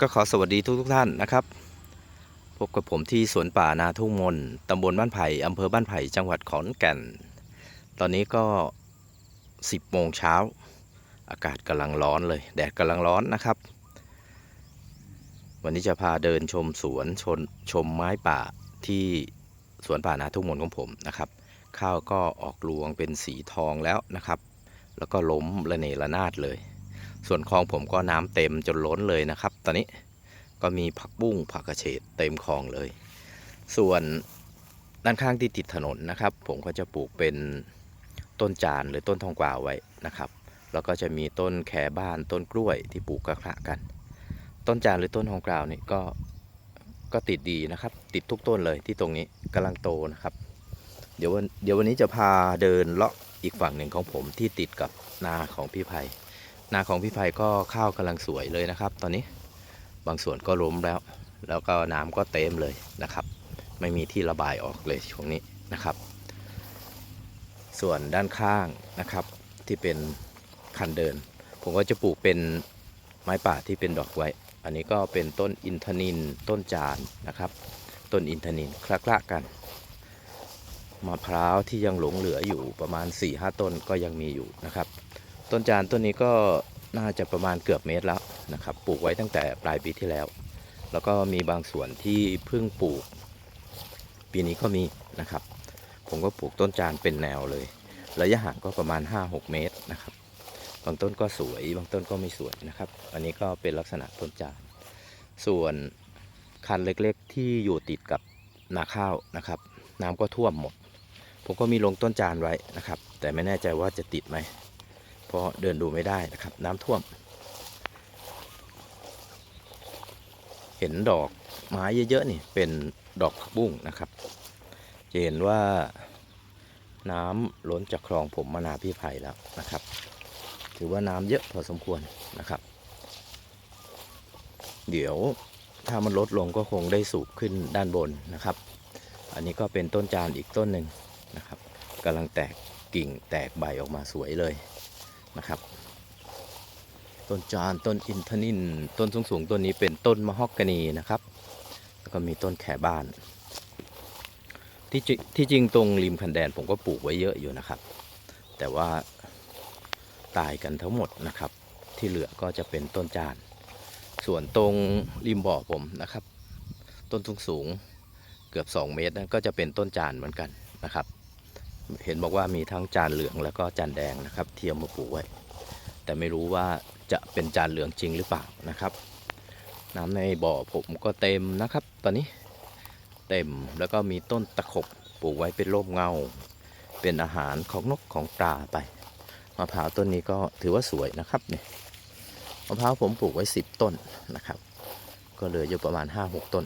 ก็ขอสวัสดีทุกทุกท่านนะครับพบกับผมที่สวนป่านาทุ่งมนตำบลบ้านไผ่อำเภอบ้านไผ่จังหวัดขอนแก่น ตอนนี้ก็ 10โมงเช้า อากาศกำลังร้อนเลย แดดกำลังร้อนนะครับ วันนี้จะพาเดินชมสวนชนชมไม้ป่าที่สวนป่านาทุ่งมนของผมนะครับ ข้าวก็ออกรวงเป็นสีทองแล้วนะครับ แล้วก็ล้มระเนระนาดเลย ส่วนคลองผมก็น้ำเต็มจนล้นเลยนะครับ ตอนนี้ก็มีผักบุ้งผักกระเฉดเต็มคลองเลย ส่วนด้านข้างที่ติดถนนนะครับ ผมก็จะปลูกเป็นต้นจานหรือต้นทองกวาวไว้นะครับ แล้วก็จะมีต้นแคบ้านต้นกล้วยที่ปลูกกระขะกัน ต้นจานหรือต้นทองกวาวนี่ก็ก็ติดดีนะครับ ติดทุกต้นเลยที่ตรงนี้กำลังโตนะครับ เดี๋ยววันเดี๋ยววันนี้จะพาเดินเลาะอีกฝั่งหนึ่งของผมที่ติดกับนาของพี่ไผ่ นาของพี่ไผ่ก็ข้าวกำลังสวยเลยนะครับ ตอนนี้บางส่วนก็ล้มแล้ว แล้วก็น้ำก็เต็มเลยนะครับ ไม่มีที่ระบายออกเลยช่วงนี้นะครับ ส่วนด้านข้างนะครับที่เป็นคันเดิน ผมก็จะปลูกเป็นไม้ป่าที่เป็นดอกไว้ อันนี้ก็เป็นต้นอินทนินต้นจานนะครับ ต้นอินทนินคละๆกันมะพร้าวที่ยังหลงเหลืออยู่ประมาณ4-5ต้นก็ยังมีอยู่นะครับ ต้นจานต้นนี้ก็น่าจะประมาณเกือบเมตรแล้วนะครับ ปลูกไว้ตั้งแต่ปลายปีที่แล้ว แล้วก็มีบางส่วนที่เพิ่งปลูก ปีนี้ก็มีนะครับ ผมก็ปลูกต้นจานเป็นแนวเลย ระยะห่างก็ประมาณ 5-6 เมตรนะครับ บางต้นก็สวย บางต้นก็ไม่สวยนะครับ อันนี้ก็เป็นลักษณะต้นจาน ส่วนคันเล็กๆ ที่อยู่ติดกับนาข้าวนะครับ น้ำก็ท่วมหมด ผมก็มีลงต้นจานไว้นะครับ แต่ไม่แน่ใจว่าจะติดไหม พราะเดินดูไม่ได้นะครับ น้ำท่วม เห็นดอกไม้เยอะๆนี่เป็นดอกผักบุ้งนะครับจะเห็นว่าน้ำล้นจากคลองผมมานาพี่ไผ่แล้วนะครับ ถือว่าน้ำเยอะพอสมควรนะครับ เดี๋ยวถ้ามันลดลงก็คงได้สูบขึ้นด้านบนนะครับ อันนี้ก็เป็นต้นจานอีกต้นหนึ่งนะครับกำลังแตกกิ่งแตกใบออกมาสวยเลย นะครับ ต้นจานต้นอินทนินต้นสูงสูงต้นนี้เป็นต้นมะฮอกกานีนะครับ แล้วก็มีต้นแขบ้าน ที่จริที่จริงตรงริมคันแดนผมก็ปลูกไว้เยอะอยู่นะครับ แต่ว่าตายกันทั้งหมดนะครับ ที่เหลือก็จะเป็นต้นจาน ส่วนตรงริมบ่อผมนะครับ ต้นสูงสูงเกือบ 2 เมตรนั่นก็จะเป็นต้นจานเหมือนกันนะครับ เห็นบอกว่ามีทั้งจานเหลืองแล้วก็จานแดงนะครับ เทียมมาปลูกไว้ แต่ไม่รู้ว่าจะเป็นจานเหลืองจริงหรือเปล่านะครับ น้ำในบ่อผมก็เต็มนะครับ ตอนนี้เต็มแล้วก็มีต้นตะขบปลูกไว้เป็นร่มเงา เป็นอาหารของนกของปลาไปมะพร้าวต้นนี้ก็ถือว่าสวยนะครับเนี่ยมะพร้าวผมปลูกไว้ 10 ต้นนะครับ ก็เหลืออยู่ประมาณ 5-6 ต้น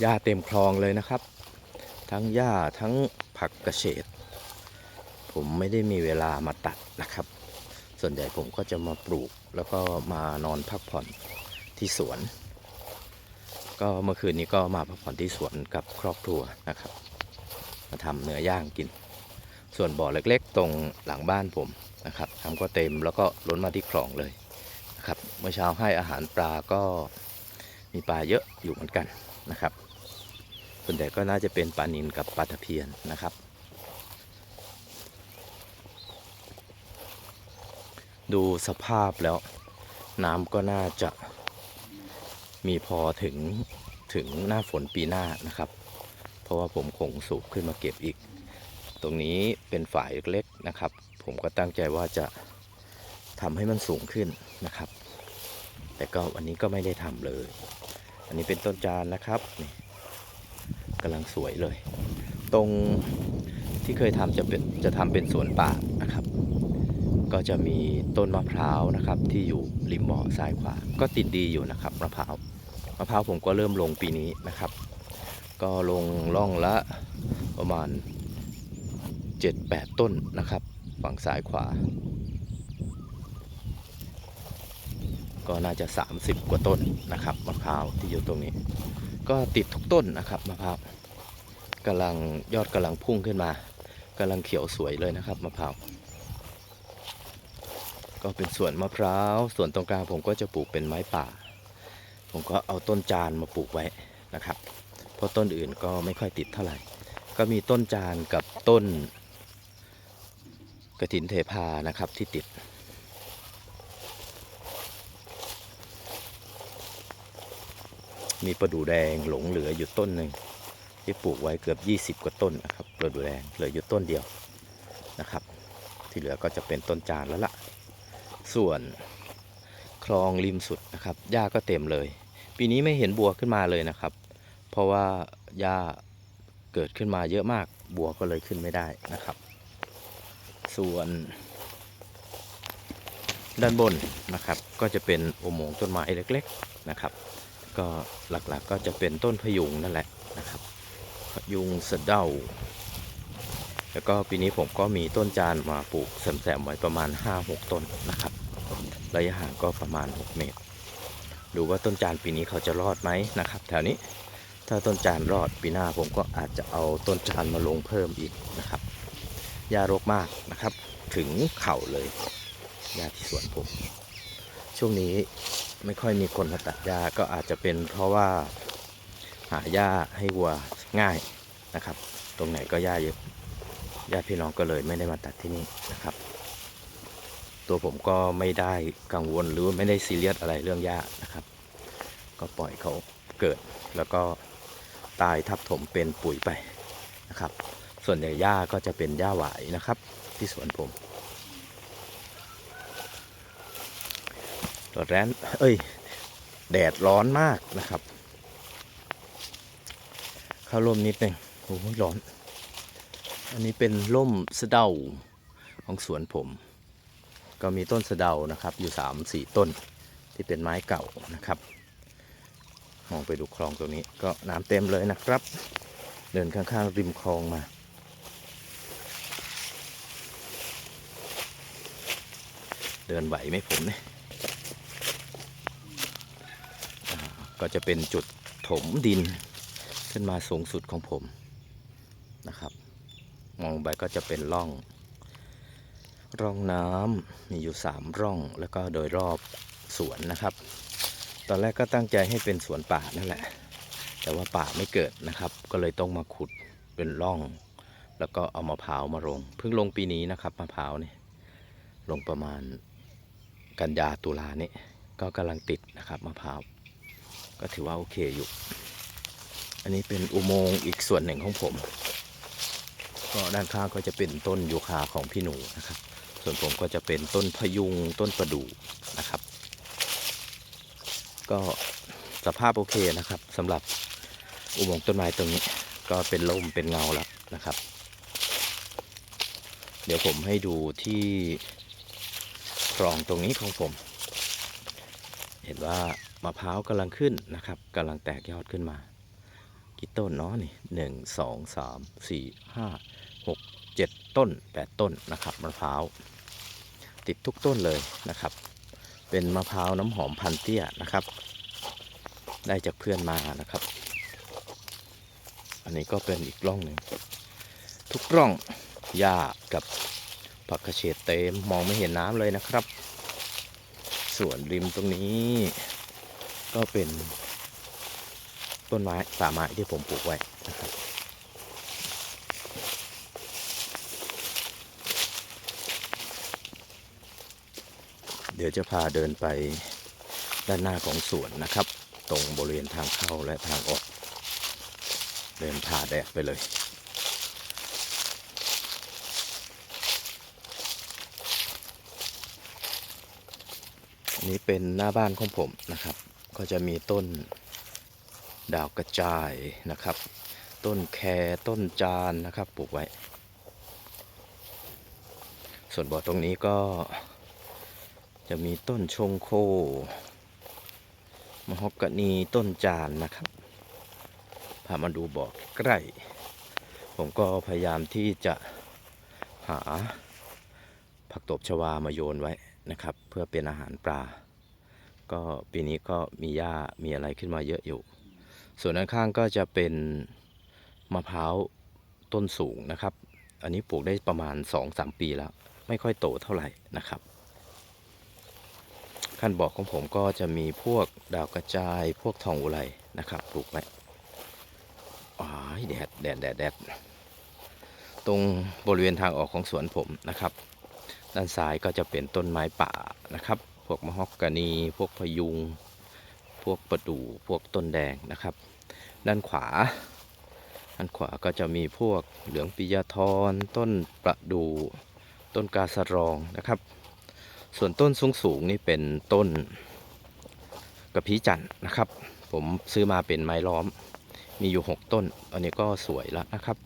หญ้าเต็มคลองเลยนะครับ ทั้งหญ้าทั้งผักกระเฉดผมไม่ได้มีเวลามาตัดนะครับ ส่วนใหญ่ผมก็จะมาปลูกแล้วก็มานอนพักผ่อนที่สวน ก็เมื่อคืนนี้ก็มาพักผ่อนที่สวนกับครอบครัวนะครับ มาทำเนื้อย่างกิน ส่วนบ่อเล็กๆ ตรงหลังบ้านผมนะครับทำก็เต็มแล้วก็ล้นมาที่คลองเลยนะครับ เมื่อเช้าให้อาหารปลาก็มีปลาเยอะอยู่เหมือนกันนะครับ ส่วนใหญ่ก็น่าจะเป็นปลานินกับปลาตะเพียนนะครับ ดูสภาพแล้วน้ำก็น่าจะมีพอถึงถึงหน้าฝนปีหน้านะครับ เพราะว่าผมคงสูบขึ้นมาเก็บอีก ตรงนี้เป็นฝ่ายเล็กๆนะครับ ผมก็ตั้งใจว่าจะทำให้มันสูงขึ้นนะครับ แต่ก็วันนี้ก็ไม่ได้ทำเลย อันนี้เป็นต้นจานนะครับนี่ำลังสวยเลย ตรงที่เคยทำจะเป็นจะทำเป็นสวนป่านะครับ ก็จะมีต้นมะพร้าวนะครับที่อยู่ริมบ่อซ้ายขวา ก็ติดดีอยู่นะครับมะพร้าวมะพร้าวผมก็เริ่มลงปีนี้นะครับ ก็ลงร่องละประมาณ 7-8 ต้นนะครับ ฝั่งซ้ายขวา ก็น่าจะ 30 กว่าต้นนะครับมะพร้าวที่อยู่ตรงนี้ ก็ติดทุกต้นนะครับมะพร้าวกำลังยอดกำลังพุ่งขึ้นมากำลังเขียวสวยเลยนะครับมะพร้าวก็เป็นสวนมะพร้าวส่วนตรงกลางผมก็จะปลูกเป็นไม้ป่า ผมก็เอาต้นจานมาปลูกไว้นะครับ เพราะต้นอื่นก็ไม่ค่อยติดเท่าไหร่ ก็มีต้นจานกับต้นกระถินเทพานะครับที่ติด มีประดู่แดงหลงเหลืออยู่ต้นหนึ่งที่ปลูกไว้เกือบ 20 กว่าต้นนะครับประดู่แดงเหลืออยู่ต้นเดียวนะครับ ที่เหลือก็จะเป็นต้นจานแล้วล่ะ ส่วนคลองริมสุดนะครับหญ้าก็เต็มเลย ปีนี้ไม่เห็นบัวขึ้นมาเลยนะครับ เพราะว่าหญ้าเกิดขึ้นมาเยอะมากบัวก็เลยขึ้นไม่ได้นะครับ ส่วนด้านบนนะครับก็จะเป็นอุโมงค์ต้นไม้เล็กๆนะครับ ก็หลักๆก็จะเป็นต้นพยุงนั่นแหละนะครับ พยุงสะเดาแล้วก็ปีนี้ผมก็มีต้นจานมาปลูกแซมๆไว้ประมาณ 5-6 ต้นนะครับ ระยะห่างก็ประมาณ 6 เมตร ดูว่าต้นจานปีนี้เขาจะรอดไหมนะครับ แถวนี้ถ้าต้นจานรอดปีหน้าผมก็อาจจะเอาต้นจานมาลงเพิ่มอีกนะครับหญ้ารกมากนะครับ ถึงเข่าเลยหญ้าที่สวนผม ช่วงนี้ ไม่ค่อยมีคนมาตัดหญ้าก็อาจจะเป็นเพราะว่าหาหญ้าให้วัวง่ายนะครับ ตรงไหนก็หญ้าเยอะญาติพี่น้องก็เลยไม่ได้มาตัดที่นี่นะครับ ตัวผมก็ไม่ได้กังวลหรือไม่ได้ซีเรียสอะไรเรื่องหญ้านะครับ ก็ปล่อยเขาเกิดแล้วก็ตายทับถมเป็นปุ๋ยไปนะครับ ส่วนใหญ่หญ้าก็จะเป็นหญ้าหวายนะครับ ที่สวนผมร้อน แรงเอ้ย แดดร้อนมากนะครับ เข้าร่มนิดหนึ่งโอ้ยร้อน อันนี้เป็นร่มสะเดาของสวนผม ก็มีต้นสะเดานะครับ อยู่สามสี่ต้นที่เป็นไม้เก่านะครับ มองไปดูคลองตรงนี้ก็น้ำเต็มเลยนะครับ เดินข้างๆริมคลองมาเดินไหวไหมผมเนี่ยอ่า ก็จะเป็นจุดถมดินขึ้นมาสูงสุดของผมนะครับ มองไปก็จะเป็นร่อง ร่องน้ำมีอยู่สามร่องแล้วก็โดยรอบสวนนะครับ ตอนแรกก็ตั้งใจให้เป็นสวนป่านั่นแหละ แต่ว่าป่าไม่เกิดนะครับ ก็เลยต้องมาขุดเป็นร่อง แล้วก็เอามะพร้าวมาลงเพิ่งลงปีนี้นะครับมะพร้าวนี่ลงประมาณกันยาตุลานี่ก็กำลังติดนะครับมะพร้าว ก็ถือว่าโอเคอยู่ อันนี้เป็นอุโมงค์อีกส่วนหนึ่งของผม ก็ด้านข้างก็จะเป็นต้นยูคาของพี่หนูนะครับ ส่วนผมก็จะเป็นต้นพยุงต้นประดู่นะครับ ก็สภาพโอเคนะครับสำหรับอุโมงค์ต้นไม้ตรงนี้ก็เป็นร่มเป็นเงาแล้วนะครับ เดี๋ยวผมให้ดูที่คลองตรงนี้ของผม เห็นว่า มะพร้าวกำลังขึ้นนะครับกำลังแตกยอดขึ้นมากี่ต้นเนาะนี่หนึ่งสองสามสี่ห้าหกเจ็ดต้นแปดต้นนะครับมะพร้าวติดทุกต้นเลยนะครับ เป็นมะพร้าวน้ำหอมพันเตี้ยนะครับ ได้จากเพื่อนมานะครับ อันนี้ก็เป็นอีกร่องหนึ่งทุกร่องหญ้ากับผักกระเฉดเต็มมองไม่เห็นน้ำเลยนะครับ ส่วนริมตรงนี้ ก็เป็นต้นไม้ป่าไม้ที่ผมปลูกไว้นะครับเดี๋ยวจะพาเดินไปด้านหน้าของสวนนะครับ ตรงบริเวณทางเข้าและทางออก เดินผ่าแดดไปเลยนนี้เป็นหน้าบ้านของผมนะครับ ก็จะมีต้นดาวกระจายนะครับ ต้นแครต้นจานนะครับปลูกไว้ ส่วนบ่อตรงนี้ก็จะมีต้นชงโคมะฮอกนีต้นจานนะครับพามาดูบ่อใกล้ ผมก็พยายามที่จะหาผักตบชวามาโยนไว้นะครับ เพื่อเป็นอาหารปลา ก็ปีนี้ก็มีหญ้ามีอะไรขึ้นมาเยอะอยู่ ส่วนด้านข้างก็จะเป็นมะพร้าวต้นสูงนะครับ อันนี้ปลูกได้ประมาณ 2-3 ปีแล้ว ไม่ค่อยโตเท่าไหร่นะครับขั้นบอกของผมก็จะมีพวกดาวกระจายพวกทองอุไรนะครับปลูกไว้อ้ายแดดแดดแดดแดดตรงบริเวณทางออกของสวนผมนะครับ ด้านซ้ายก็จะเป็นต้นไม้ป่านะครับ พวกมะฮอกกานี พวกพยุง พวกประดู่พวกต้นแดงนะครับ ด้านขวา ด้านขวาก็จะมีพวกเหลืองปิยาทรต้นประดู่ต้นกาสรองนะครับ ส่วนต้นสูงสูงนี่เป็นต้นกระพี้จันทร์นะครับ ผมซื้อมาเป็นไม้ล้อม มีอยู่ 6 ต้น อันนี้ก็สวยแล้วนะครับ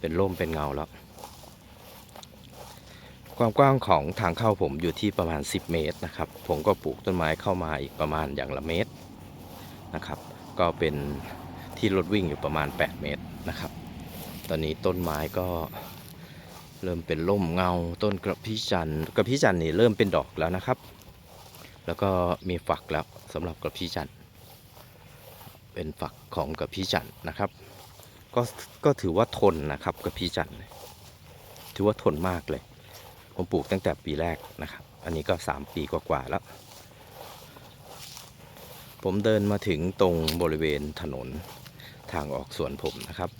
เป็นร่มเป็นเงาแล้ว ความกว้างของทางเข้าผมอยู่ที่ประมาณ 10 เมตรนะครับ ผมก็ปลูกต้นไม้เข้ามาอีกประมาณอย่างละเมตรนะครับ ก็เป็นที่รถวิ่งอยู่ประมาณ 8 เมตรนะครับ ตอนนี้ต้นไม้ก็เริ่มเป็นร่มเงาต้นกระพี้จันทร์กระพี้จันทร์นี่เริ่มเป็นดอกแล้วนะครับ แล้วก็มีฝักแล้วสำหรับกระพี้จันทร์เป็นฝักของกระพี้จันทร์นะครับ ก็ก็ถือว่าทนนะครับกระพี้จันทร์ถือว่าทนมากเลย ผมปลูกตั้งแต่ปีแรกนะครับ อันนี้ก็ 3 ปีกว่าๆแล้ว ผมเดินมาถึงตรงบริเวณถนนทางออกสวนผมนะครับ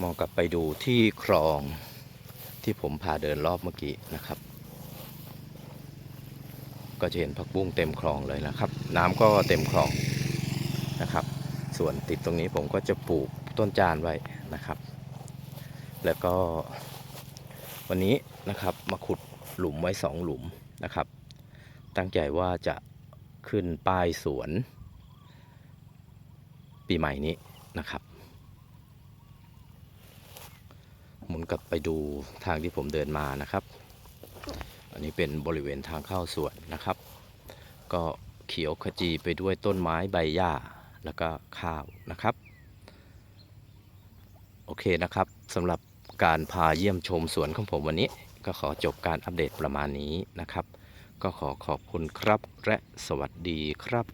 มองกลับไปดูที่คลองที่ผมพาเดินรอบเมื่อกี้นะครับ ก็จะเห็นผักบุ้งเต็มคลองเลยนะครับ น้ำก็เต็มคลองนะครับ ส่วนติดตรงนี้ผมก็จะปลูกต้นจานไว้นะครับ แล้วก็วันนี้นะครับมาขุดหลุมไว้สองหลุมนะครับ ตั้งใจว่าจะขึ้นป้ายสวน ปีใหม่นี้นะครับ หมุนกลับไปดูทางที่ผมเดินมานะครับ อันนี้เป็นบริเวณทางเข้าสวนนะครับ ก็เขียวขจีไปด้วยต้นไม้ใบหญ้าแล้วก็ข้าวนะครับ โอเคนะครับสำหรับ การพาเยี่ยมชมสวนของผมวันนี้ ก็ขอจบการอัปเดตประมาณนี้นะครับ ก็ขอขอบคุณครับและสวัสดีครับ